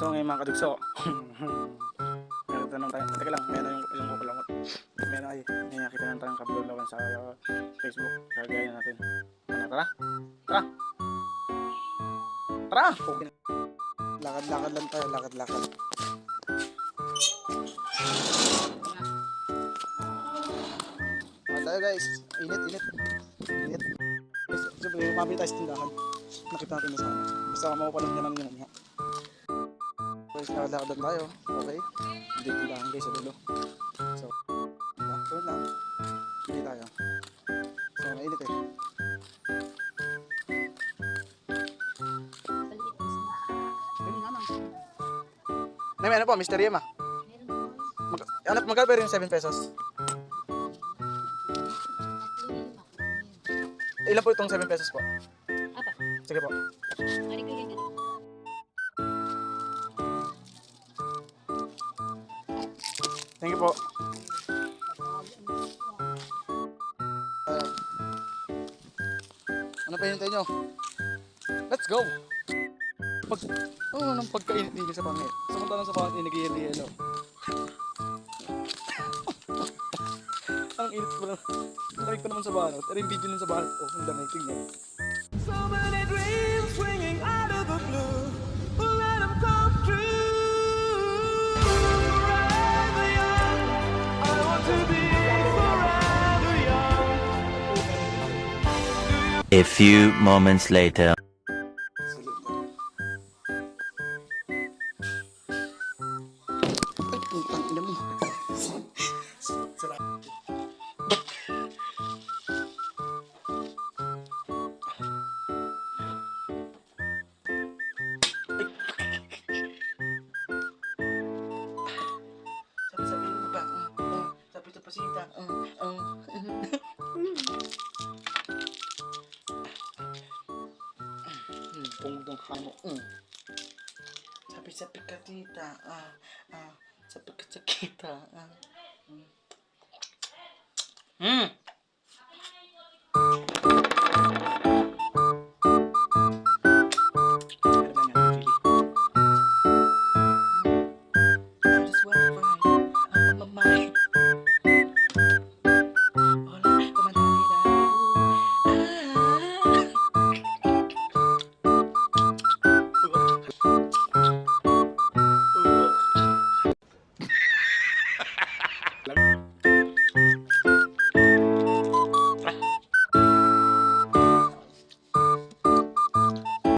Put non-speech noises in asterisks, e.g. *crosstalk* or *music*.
So ngayon mga kadugso. *laughs* Meron tanong tayo. Teka lang, meron yung yung kukulangot. Meron ay, may nakita na tayong kablulawan sa uh, Facebook. Kagaya natin. Ano, tara? Tara! Tara! Okay. Lakad-lakad lang tayo, lakad-lakad. Mga tayo guys, init, init. Init. Siyempre, mabili tayo sa tindahan. Nakita natin na sana. Basta mapapalang niya lang yun. Ha? Guys, nakadakad lang tayo. Okay. Hindi tindahan guys sa dulo. So? Turn lang. Hindi tayo. So, mainit eh. May ano po, Mr. Yema. Mag ano, magkano pa rin yung 7 pesos? Ilan po itong 7 pesos po? Apa? Sige po. Mari ko yan Thank you po. Ano pa hinintay nyo? Let's go! Pag, oh, anong pagkainit din sa pangit. Samantalang sa pangit, nag-yelo-yelo. *laughs* ang init pa lang. Ang pa naman sa banot. Pero yung video nun sa banot, oh, ang lamig. Tingnan. So many dreams A few moments later. punggung kamu. Mm. Sapi sapi kita, ah, ah, sapi kita. Ah. Hmm.